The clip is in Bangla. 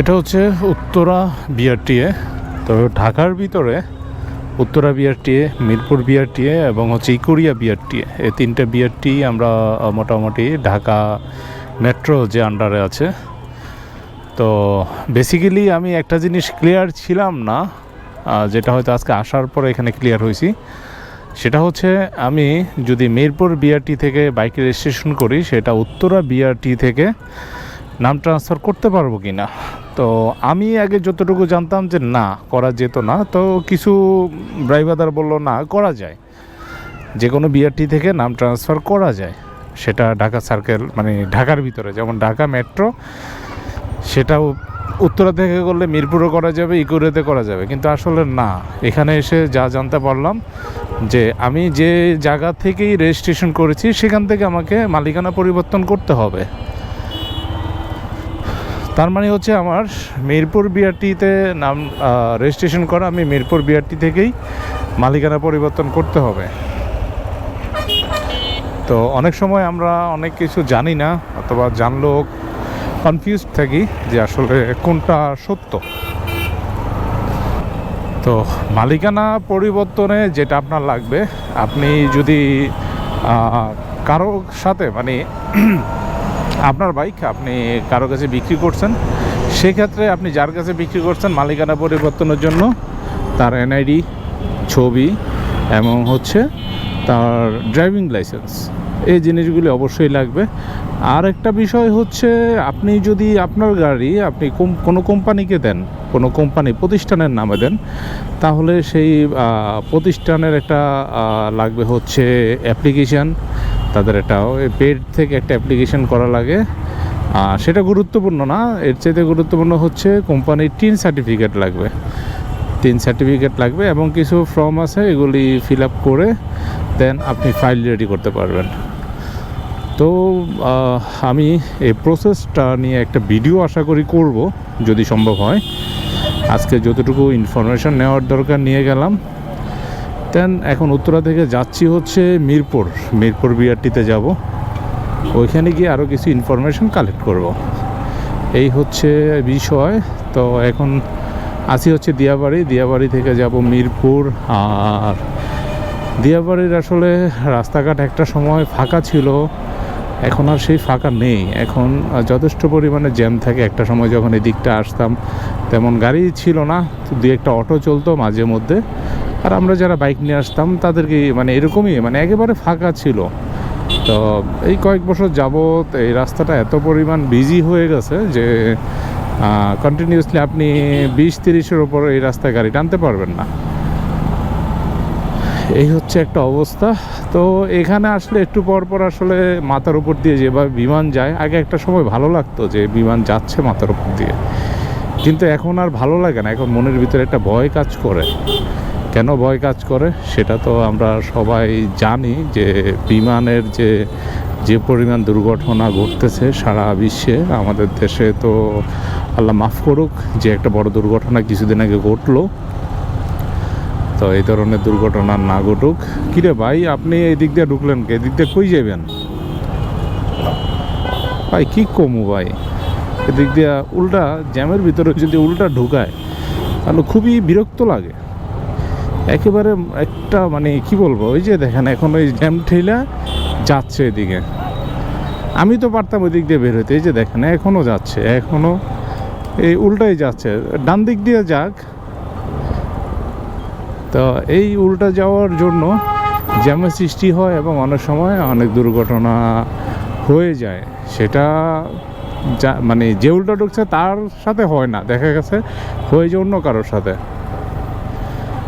এটা হচ্ছে উত্তরা বিআরটিএ তো ঢাকার ভিতরে উত্তরা বিআরটিএ, মিরপুর বিআরটিএ এবং হচ্ছে ইকুরিয়া বিআরটিএ, এই তিনটে বিআরটি আমরা মোটামুটি ঢাকা মেট্রো যে আন্ডারে আছে। তো বেসিক্যালি আমি একটা জিনিস ক্লিয়ার ছিলাম না যেটা হয়তো আজকে আসার পরে এখানে ক্লিয়ার হয়েছি। সেটা হচ্ছে আমি যদি মিরপুর বিআরটি থেকে বাইক রেজিস্ট্রেশন করি, সেটা উত্তরা বিআরটি থেকে নাম ট্রান্সফার করতে পারব কি না তো আমি আগে যতটুকু জানতাম যে না, করা যেত না, তো কিছু ড্রাইভারদার বলল, না, করা যায়। যে কোনো বিআরটি থেকে নাম ট্রান্সফার করা যায়। সেটা ঢাকা সার্কেল মানে ঢাকার ভিতরে, যেমন ঢাকা মেট্রো সেটাও উত্তরা থেকে করলে মিরপুরও করা যাবে ইকুরেতে করা যাবে। কিন্তু আসলে না, এখানে এসে যা জানতে পারলাম যে আমি যে জায়গা থেকেই রেজিস্ট্রেশন করেছি, সেখান থেকে আমাকে মালিকানা পরিবর্তন করতে হবে। তার মানে হচ্ছে আমার মিরপুর বিআরটিতে নাম রেজিস্ট্রেশন করা আমি মিরপুর বিআরটি থেকেই মালিকানা পরিবর্তন করতে হবে। তো অনেক সময় আমরা অনেক কিছু জানি না অথবা জানলেও কনফিউজ থাকি যে আসলে কোনটা সত্য। তো মালিকানা পরিবর্তনে যেটা আপনার লাগবে আপনি যদি আহ, কারও সাথে মানে আপনার বাইক আপনি কারও কাছে বিক্রি করছেন, সেক্ষেত্রে আপনি যার কাছে বিক্রি করছেন মালিকানা পরিবর্তনের জন্য, তার এনআইডি ছবি এবং হচ্ছে তার ড্রাইভিং লাইসেন্স এই জিনিসগুলি অবশ্যই লাগবে। আর একটা বিষয় হচ্ছে, আপনি যদি আপনার গাড়ি আপনি কোনো কোম্পানিকে দেন, কোনো কোম্পানি প্রতিষ্ঠানের নামে দেন, তাহলে সেই প্রতিষ্ঠানের একটা লাগবে হচ্ছে অ্যাপ্লিকেশান তাদের একটা পেড থেকে একটা অ্যাপ্লিকেশন করা লাগে। আর সেটা গুরুত্বপূর্ণ না, এর চাইতে গুরুত্বপূর্ণ হচ্ছে কোম্পানির টিন সার্টিফিকেট লাগবে। টিন সার্টিফিকেট লাগবে এবং কিছু ফর্ম আছে, এগুলি ফিল আপ করে দেন আপনি ফাইল রেডি করতে পারবেন। তো আমি এই প্রসেসটা নিয়ে একটা ভিডিও আশা করি করব, যদি সম্ভব হয়। আজকে যতটুকু ইনফরমেশন নেওয়ার দরকার নিয়ে গেলাম। দেন এখন উত্তরা থেকে যাচ্ছি হচ্ছে মিরপুর। মিরপুর বিআরটিতে যাব। ওইখানে গিয়ে আরও কিছু ইনফরমেশন কালেক্ট করব। এই হচ্ছে বিষয়। তো এখন আসি হচ্ছে দিয়াবাড়ি। দিয়াবাড়ি থেকে যাব মিরপুর। আর দিয়াবাড়ির আসলে রাস্তাঘাট একটা সময় ফাঁকা ছিল। এখন আর সেই ফাঁকা নেই। এখন যথেষ্ট পরিমাণে জ্যাম থাকে। একটা সময় যখন এই দিকটা আসতাম, তেমন গাড়ি ছিল না। দু একটা অটো চলতো মাঝে মধ্যে। আর আমরা যারা বাইক নিয়ে আসতাম, তাদেরকে মানে এরকমই মানে একেবারে ফাঁকা ছিল। তো এই কয়েক বছর যাবৎ এই রাস্তাটা এত পরিমাণ বিজি হয়ে গেছে যে কন্টিনিউসলি আপনি বিশ তিরিশের ওপর এই রাস্তায় গাড়ি টানতে পারবেন না। এই হচ্ছে একটা অবস্থা। তো এখানে আসলে একটু পর পর আসলে মাথার উপর দিয়ে যেভাবে বিমান যায়, আগে একটা সময় ভালো লাগতো যে বিমান যাচ্ছে মাথার উপর দিয়ে। কিন্তু এখন আর ভালো লাগে না, এখন মনের ভিতরে একটা ভয় কাজ করে। কেন ভয় কাজ করে সেটা তো আমরা সবাই জানি যে বিমানের যে যে পরিমাণ দুর্ঘটনা ঘটতেছে সারা বিশ্বে, আমাদের দেশে তো আল্লাহ মাফ করুক যে একটা বড় দুর্ঘটনা কিছুদিন আগে ঘটলো। তো এই ধরনের দুর্ঘটনা না ঘটুক। কিরে ভাই, আপনি এই দিক দিয়ে ঢুকলেন কে? এদিক দিয়ে কই যাবেন ভাই, কি কমু ভাই? এদিক দিয়ে উল্টা জ্যামের ভিতরে যদি উল্টা ঢুকায়, তাহলে খুবই বিরক্ত লাগে। একেবারে একটা মানে কি বলব, ওই যে দেখেন এখন ওই জ্যাম ঠেলা যাচ্ছে এদিকে। আমি তো পারতাম ওই দিক দিয়ে বের হইতে, এই যে দেখেন এখনও যাচ্ছে এখনও এই উল্টাই যাচ্ছে, ডান দিক দিয়ে যাক। তো এই উল্টা যাওয়ার জন্য জ্যামের সৃষ্টি হয় এবং অনেক সময় অনেক দুর্ঘটনা হয়ে যায়। সেটা যা মানে যে উল্টা ঢুকছে তার সাথে হয় না, দেখা গেছে হয়ে যায় অন্য কারোর সাথে।